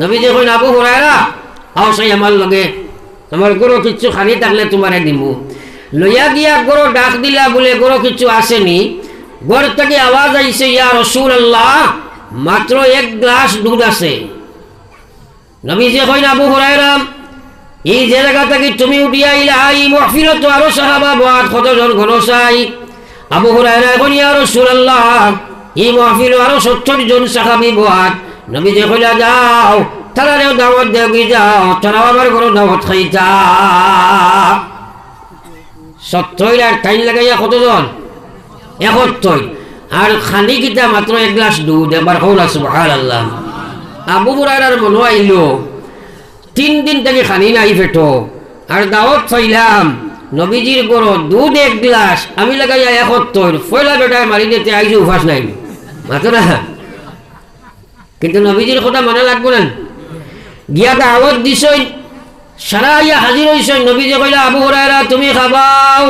নবী কইন আবু হুরায়রা আও সেই আমার লগে আমার গরু কিচ্ছু খানি থাকলে তোমারে দিব লইয়া গিয়া গরু ডাক দিলা, বলে, গরু কিচ্ছু আসেনি। ঘর থেকে আওয়াজ আইছে, ইয়া রসুল আল্লাহ মাত্র এক গ্লাস দুধ আছে। যে কইন আবু হুরায়রা, এই যে জায়গা থেকে তুমি উঠিয়া আইলা, এই মহফিলত আরও সাহাবা বাদ কতজন ঘনসাই। আবু হুরায়রা এখন, ইয়া রাসূলুল্লাহ, এই মহফিল আরও সত্তর জন সাহাবী বাদ নবী যে কইলা, যাও তারারেও দাওয়াত দেও কি যাও তারাও আমার ঘরে দাওয়াত খাইতা। সত্তর আর টাইম লাগাইয়া কতজন? একত্তর। আর খানি কিতা মাত্র এক গ্লাস দুধ, একবার কৌলা সুবহানাল্লাহ। আবু হুরায়রার মনে আইলো। তিন দিন থেকে খানি নাই ফেটো। আর দাওয়াত পাইলাম নবীজির গরো দুধ এক গ্লাস, আমি লাগাইয়া একত্তর। ফয়লা বেটায় মারি দিতে আইসি উপাস নাই। মাতো না কিন্তু নবীজির কথা মনে লাগবো না। গিয়া দাওয়াত দিছই, সারা ইয়া হাজির হইছ নবীজি কইলা, আবু হরাইরা তুমি খাবাও।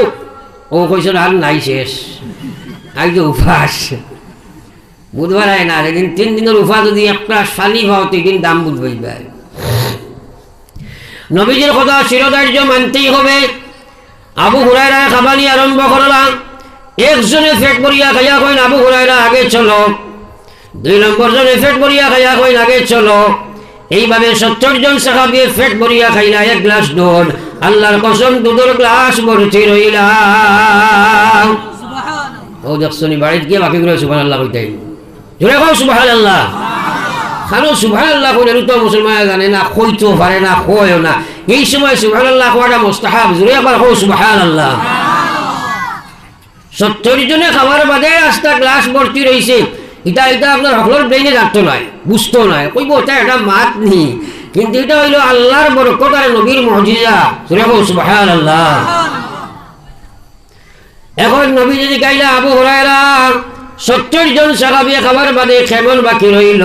ও কইছ, আর নাই শেষ। আজ উপাস বুধবার আয় না এদিন তিন দিনের উফা যদি একটা শালি পাও তিন দাম বুঝবই ভাই নবীজির কথা শিরোধার্য মানতেই হবে। আবু হুরায়রা খাবানি আরম্ভ করলাম। একজনে ফেট করিয়া খাইয়া কইন, আবু হুরায়রা, আগে চলো। দুই নম্বর জনে ফেট করিয়া খাইয়া কইন আগে চলো। এইভাবে সত্তর জন সাহাবিয়ে ফেট করিয়া খাইলা এক গ্লাস দুধ। আল্লাহর কসম, দুধের গ্লাস ভর্তি রইলাম। ও দেখছনি, বাড়িতে গিয়ে বাকি করে সুবাহ আল্লাহ কইতাই জোরে কও সুবাহ আল্লাহ খানো সুবাহ আল্লাহ কইলে তো মুসলমান জানে না, কইতেও পারে না, কয়ও না। এই সময় সুবাহ আল্লাহ কোয়াটা মোস্তাহাব, জোরে একবার কও সুবাহ আল্লাহ সত্তর জনে খাবার বাদে রাস্তা গ্লাস ভর্তি রয়েছে এটা এটা আপনার সকলের ব্রেইনে জানতো নয় বুঝতো নয় কইব, এটা এটা মাত নি। কিন্তু এটা হইল আল্লাহর বরকত আর নবীর মহজিজা সুরে কও সুবাহ আল্লাহ এখন নবী যদি গাইলা, আবু হরায়রা, সত্তর জন সাহাবি খাবার বাদে খেমন বাকি রইল।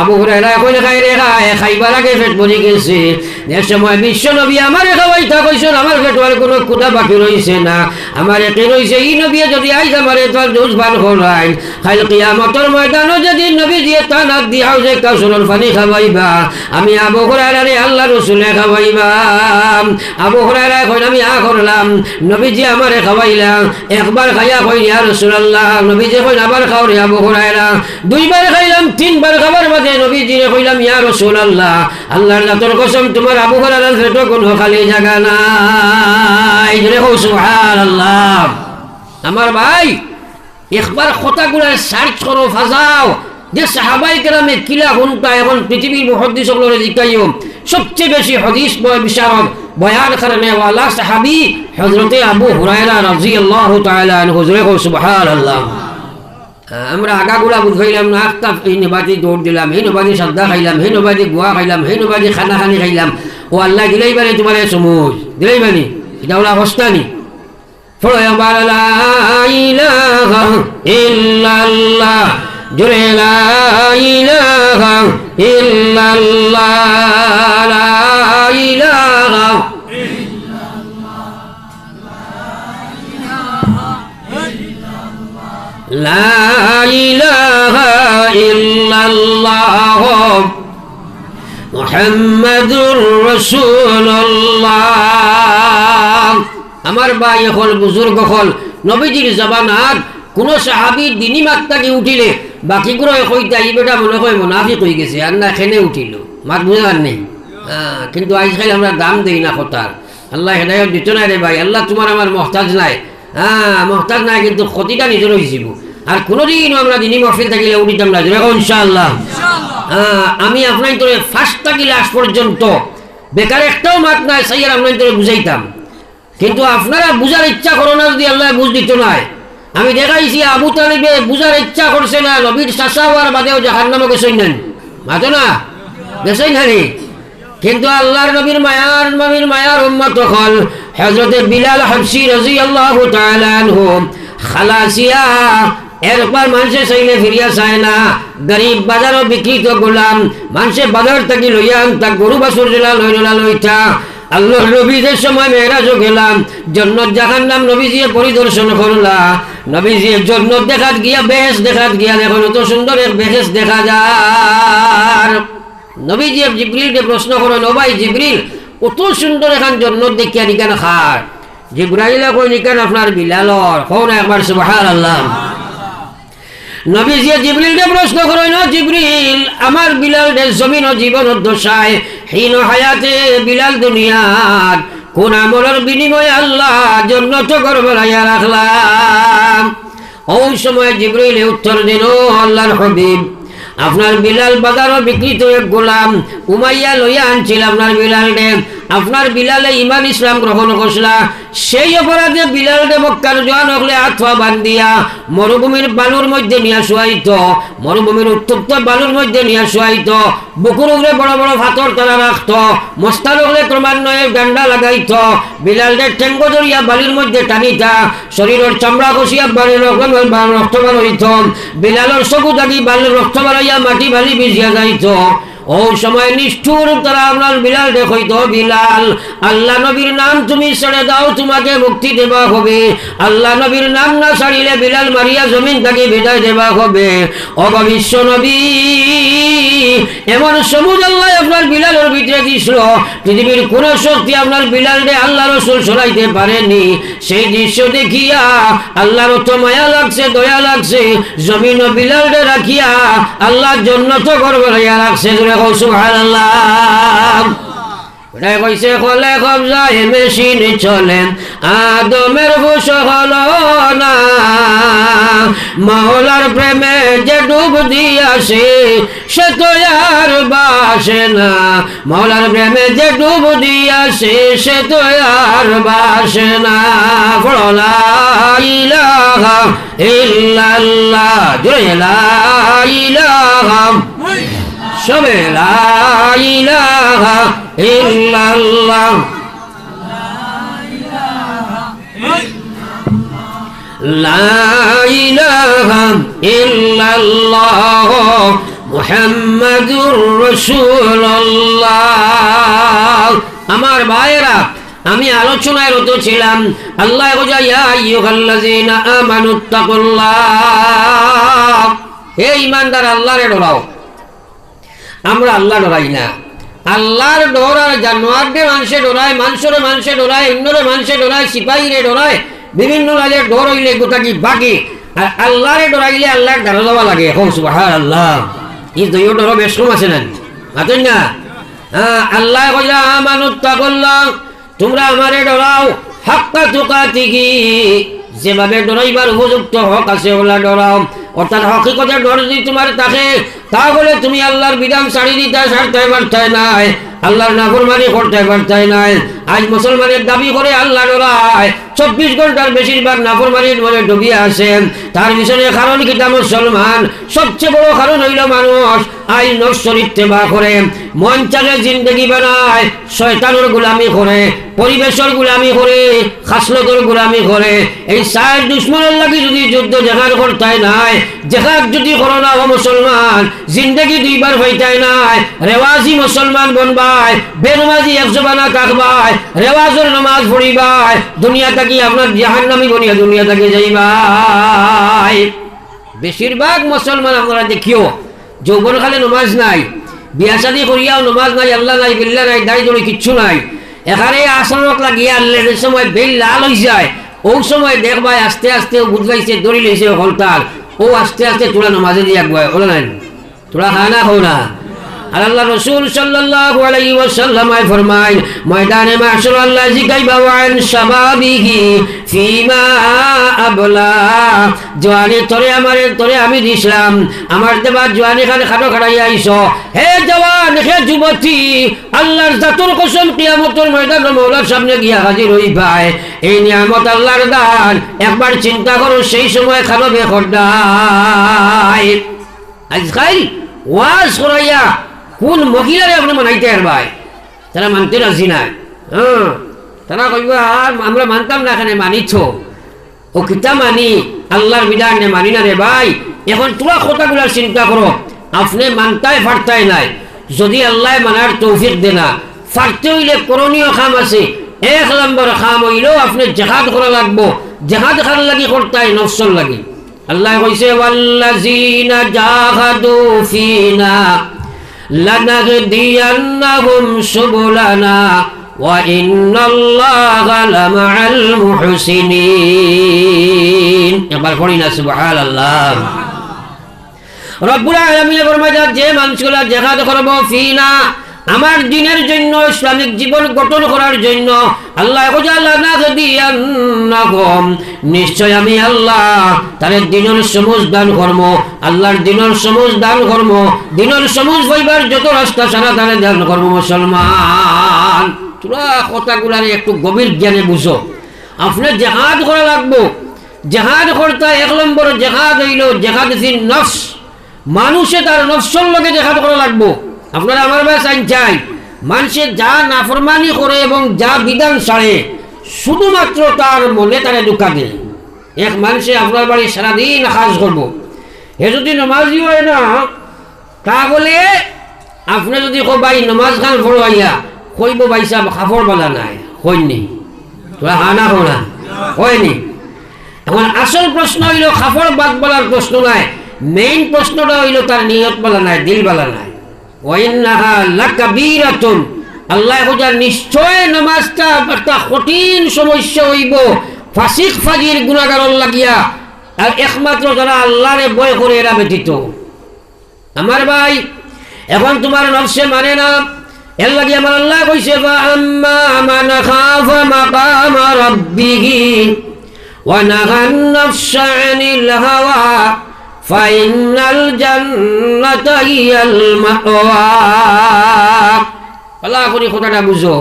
আবু হুরায়রা কই খাই রে, খায়, খাইবার আগে পেট ভরি গেছে। যে সময় বিশ্ব নবী আমার খাওয়াইতা কইছেন, আমার পেট আর কোনো কুটা বাকি রইছে না। আমার একে রইছে? এই নবী যদি আইজ আমার তোর জুজ বান করাই খাইল কিয়ামতর ময়দানও যদি নবী দিয়ে তা নাক দিয়াও যে কাউসুরের পানি খাওয়াইবা, আমি আবু হুরায়রারে আল্লাহ রসুলে খাওয়াইবা আবু হুরায়রা কই আমি আ করলাম। নবীজি আমারে খাওয়াইলাম একবার খাইয়া কই ইয়া রাসূলুল্লাহ। নবীজি কই আবার খাও রে আবু হুরায়রা। দুইবার খাইলাম তিনবার খাবার বাদে নবীজিরে কইলাম, ইয়া রাসূলুল্লাহ, আল্লাহর জাতর কসম, তোমার আবু হুরায়রার পেটে কোনো খালি জায়গা নাই। জোরে কও, সুবহানাল্লাহ। আমার ভাই, একবার কথাগুলো সার্চ করো ফাজাও যে সাহাবাই কেরামে কিলা ঘণ্টা এখন পৃথিবীর মহদ্দিস জিজ্ঞাইও সবচেয়ে বেশি হদিস বিশারদ বয়ান করনে ওয়ালা সাহাবি হজরতে আবু হুরায়রা রাদিয়াল্লাহু তাআলা আনহু। জোরে কও, সুবহানাল্লাহ। আমরা আগাগুলা বুঝাইলাম না একটা এই নবাদি দৌড় দিলাম, এই নবাদি শ্রদ্ধা খাইলাম সেই নবাদি গোয়া খাইলাম সেই নবাদি খানা খানি খাইলাম। ও আল্লাহ, দিলেই বানি তোমার চমুচ দিলেই বানি এটা ওলা অবস্থা নি ফলো আমার ইল্লাল্লাহ, জোরে ইল্লাল্লাহ لا إله إلا الله محمد رسول الله আমার ভাই এখন বুজুর্গ হল নবীজির জবানাত কোন সাহাবি দিনী মাত্রাকে উঠিলে বাকিগুলো কইতে এই বেটা মনে হয় মুনাফিক হয়ে গেছে আর না খেনে উঠিল মাত বুঝার নেই হ্যাঁ কিন্তু আজকাল আমরা দাম দেই না কথার আল্লাহ হেদায়ত দিত না রে ভাই আল্লাহ তোমার আমার মহতাজ নাই হ্যাঁ মহতাজ নাই কিন্তু ক্ষতিটা নিজের হয়েছিল আর কোনোদিনও আমরা দিনই মহফিল থাকিলে উঠিতাম না দেখো ইনশাআল্লাহ। হ্যাঁ আমি আপনার তোরে ফার্স্ট থাকিলে আজ পর্যন্ত। বেকার একটাও মাত নাই সাইয়ার আপনার তোরে বুঝাইতাম। কিন্তু আপনারা বুঝার ইচ্ছা করো না যদি আল্লাহ বুঝ দিত নাই আমি দেখাইছি আবু তালিবে বুঝার ইচ্ছা করছে না নবীর শাসা হওয়ার বাদেও জাহার নামে গেছেন নেন। মাতো না? গেছেন হারি কিন্তু আল্লাহর নবীর মায়ার নবীর মায়ার উম্মত হল হজরতে বিলাল হাবসি রাজি আল্লাহ তাআলাহু খালাসিয়া এরপর মানুষে চাইলে ফিরিয়া চায় না। গরিব বাজারও বিক্রিত গোলাম। মানুষে বাজার থাকি লইয়া তা গরু বাছুর জেলা লই ললা লইতা আল্লাহ নবীদের সময় মেয়েরাজও গেলাম। জন্নত জাহান নাম নবীজিয়ে পরিদর্শন করলা। নবীজিয়ে জন্নত দেখাত গিয়া বেশ দেখাত গিয়া এখন অত সুন্দর এক বেহেস দেখা যায় নবীজি জিব্রিলকে প্রশ্ন করেন ও ভাই জিব্রিল, কত সুন্দর এখান জন্নত দেখিয়া নিকান খার। জিব্রাইলে কই নিকান আপনার বিলালর কোন একবার সুবহান আল্লাহ নবীজি জিবরিলকে প্রশ্ন করেন "ও জিবরিল, আমার বিলাল দে জমিন ও জীবন দশায় হীন হায়াতে বিলাল দুনিয়াত কোন আমলের বিনিময়ে আল্লাহ জন্নত করবলাইয়া রাখলাম। ওই সময় জিবরিলে উত্তর দিল "ও আল্লাহর হবিব, আপনার বিলাল বাজারও বিকৃত এক গোলাম উমাইয়া লইয়া আনছিল আপনার বিলাল বিলালকে। আপনার বিলালে ইমান ইসলাম গ্রহণ করছিলা, সেই অপরাধে বিলালকে মক্কার জোয়ান হলে আথা বান্ধিয়া মরুভূমির বালুর মধ্যে নিয়ে শুয়াইত, মরুভূমির উত্তপ্ত বালুর মধ্যে নিয়ে শুয়াইত, বুকুর উপরে বড় বড় ফাতর তারা রাখত মস্তার উপরে ক্রমান্বয়ে ডান্ডা লাগাইত, বিলালকে ঠেঙ্গ ধরিয়া বালির মধ্যে টানিতা শরীরের চামড়া কষিয়া বালির রক্ত বার হইত বিলালের চকু থাকি বালির রক্ত বাড়াইয়া মাটি বালি ভিজিয়া যাইত। ও সময় নিষ্ঠুর তারা আপনার বিলাল দেখইত, বিলাল, আল্লাহ নবীর নাম তুমি ছেড়ে দাও, তোমাকে মুক্তি দেবা হবে। আল্লাহ নবীর নাম না ছাড়িলে বিলাল মারিয়া জমিন তাকে বিদায় দেবা হবে। অগবিশ্ব নবী এমন সবুজ আল্লাহ আপনার বিলালের ভিতরে দিছিল পৃথিবীর কোন শক্তি আপনার বিলালকে আল্লাহ রসুল সরাইতে পারেনি। সেই দৃশ্য দেখিয়া আল্লাহর তো মায়া লাগছে, দয়া লাগছে জমিন ও বিলালকে রাখিয়া আল্লাহ তো গর্ব রাখছে। ওটাই কইছে কলে কবজায় মেশিন চলে আদমের হুশ হল না। মাওলার প্রেমে যে ডুব দিয়াছে সে তো আর বাসে না। মাওলার প্রেমে যে ডুব দিয়াছে সে তো আর বাসে না। ফলা ইলাহা ইল্লাল্লাহ জয় লা ইলাহা। সবে লা ইলাহা আমার ভাইয়েরা, আমি আলোচনায় রত ছিলাম। আল্লাহ বোঝা আইয়ুহাল্লাযীনা আমানুত্তাকুল্লাহ হে ইমানদার আল্লাহরে ডরাও। আমরা আল্লাহ ডরাই না। আল্লাহর ডর আর জানোয়ারকে মানুষে ডরায়, মানুষের মানুষে ডরায়, অন্যরে মানুষে ডরায়, সিপাহীরে ডরায়, বিভিন্ন রাজের ডর হইলে গোটা কি বাকি? আর আল্লাহরে ডরাইলে আল্লাহর ডালো দেওয়া লাগে। এখন সুবাহ আল্লাহ ই দইও ডর বেশ কম আছে না? মাতেন না? আল্লাহ কইলা মানুষ তাকল্লাহ, তোমরা আমারে ডরাও। হাক্কা তুকাতিকি যেভাবে ডরাইবার উপযুক্ত হক আছে ওলা ডরাও। অর্থাৎ হকিকতে ডর যদি তোমার থাকে তাহলে তুমি আল্লাহর বিধান ছাড়ি দিতে ছাড়তে পারতে নাই, আল্লাহর নাফরমানি করতে পারতে নাই। আজ মুসলমানের দাবি করে আল্লাহ ডরায় চব্বিশ ঘণ্টার বেশিরভাগ নাফরমানির মনে ডুবিয়ে আসেন। তার পিছনে কারণ কিটা মুসলমান? সবচেয়ে বড় কারণ হইল মানুষ আইন নশ্বরিত্বে বা করে। মন চালে জিন্দগি বানায়, শয়তানোর গুলামি করে, পরিবেশের গুলামি করে, খাসলতর গুলামি করে। এই সার দুশ্মনের লাগি যদি যুদ্ধ জেহাদ করতে নাই, জেহাদ যদি করো না ও মুসলমান জিন্দগি দুইবার হইতে নাই, রেওয়াজি মুসলমান বনবাই, বেনমাজি একশো বানা কাকবাই, রেওয়াজের নমাজ পড়িবাই দুনিয়া থাকি আপনার জাহান নামি বনিয়া দুনিয়া থাকি যাইবাই? বেশিরভাগ মুসলমান আপনারা দেখিও যৌবন খালে নমাজ নাই বিয়া শাদি করিয়াও নমাজ নাই, আল্লাহ নাই, বিল্লা নাই, দাড়ি দড়ি কিচ্ছু নাই। এখানে আসরক লাগিয়ে আনলে যে সময় বেল লাল হয়ে যায়, ও সময় দেখবাই আস্তে আস্তে বুঝলাইছে, দড়ি লইছে হলতাল, ও আস্তে আস্তে তোরা নমাজে দিয়ে একবার ওলা নাই? তোরা খায় না খাও না। আর আল্লাহ রসুল সাল্লাল্লাহু আলাইহি ওয়াসাল্লাম ফরমায়, ময়দানে মাশার আল্লাহ জিগাইবা ওয়ান ফিমা আবলা। তোরে আমারে, তোরে আমি দিছিলাম। আমার দেবা জওয়ানি খানে খাটো খাড়াই আইছো। হে জওয়ান, হে যুবতী, আল্লাহর জাতুর কসম কিয়ামতের ময়দান মৌলার সামনে গিয়া হাজির হই ভাই এই নিয়ামত আল্লাহর দান। একবার চিন্তা করো, সেই সময় খানো বেখরদায় আজকাল ওয়াজ করাইয়া কোন মহিলারে আপনি মানাইতে আর ভাই? তারা মানতে রাজি নাই। হ্যাঁ তারা কইব, আর আমরা মানতাম না এখানে, মানিছ। ও কিতা মানি? আল্লাহর বিধান নে মানি না রে ভাই। এখন তোরা কথাগুলা চিন্তা করো। আপনি মানতাই ফারতাই নাই। যদি আল্লাহ মানার তৌফিক দে না, ফারতে হইলে করণীয় খাম আছে। এক নম্বর খাম হইলেও আপনি জেহাদ করা লাগবো। জেহাদ খান লাগি করতাই, নফসল লাগি। আল্লাহ কইছে, ওয়াল্লাযীনা জাহাদু ফিনা লানাহদিয়ান্নাহুম সুবুলানা ওয়া ইন্নাল্লাহা লামাআল মুহসিনিন। একবার পড়ি না, সুবহানাল্লাহ। রব্বুল আলামিন ফরমায় যে মানুষগুলা জেহাদ করব ফিনা আমার দিনের জন্য, ইসলামিক জীবন গঠন করার জন্য আল্লাহ নিশ্চয় আমি আল্লাহ তাদের দিনের সমুজ দান কর্ম, আল্লাহর দিনের সমুজ দান কর্ম, দিনের সমুজ হইবার যত রাস্তা সারা তাদের দান কর্ম, মুসলমান। তোরা কথাগুলার একটু গভীর জ্ঞানে বুঝো। আপনার জেহাদ করা লাগবো। জেহাদ করতে এক নম্বর জেহাদ হইল জেহাদ নফস। মানুষে তার নফসর লগে জেহাদ করা লাগবো। আপনারা আমার বাস আইন চাই। মানুষে যা নাফরমানি করে এবং যা বিধান ছাড়ে শুধুমাত্র তার মনে তারা দুঃখা দেয় এক মানুষে আপনার বাড়ি সারাদিন কাজ করব এ যদি নমাজি হয় না তা বলে আপনি যদি ভাই, নমাজ খান ফরোয়াইয়া কইব, ভাই সাহেব খাফর বালা নাই, কইনি তোরা হানা হোনা হয়নি এখন আসল প্রশ্ন হইল খাফর বাদ বলার প্রশ্ন নাই মেইন প্রশ্নটা হইল, তার নিয়ত বলা নাই, দিল বলা নাই। আল্লাহ বোঝার নিশ্চয় নামাজটা কঠিন সমস্যা হইব। ফাসিক ফাজির গুণাগারণ লাগিয়া, আর একমাত্র যারা বয় করে এরা ব্যতীত। আমার ভাই, এখন তোমার নফসে মানে না, এর লাগি আমার আল্লাহ কইছে আম্মা মান খাফা মাকামা রাব্বিহি ওয়া নাহান নাফসা আনিল হাওয়া। فإن الجنة هي المأوى আল্লাহ করি কথাটা বুঝো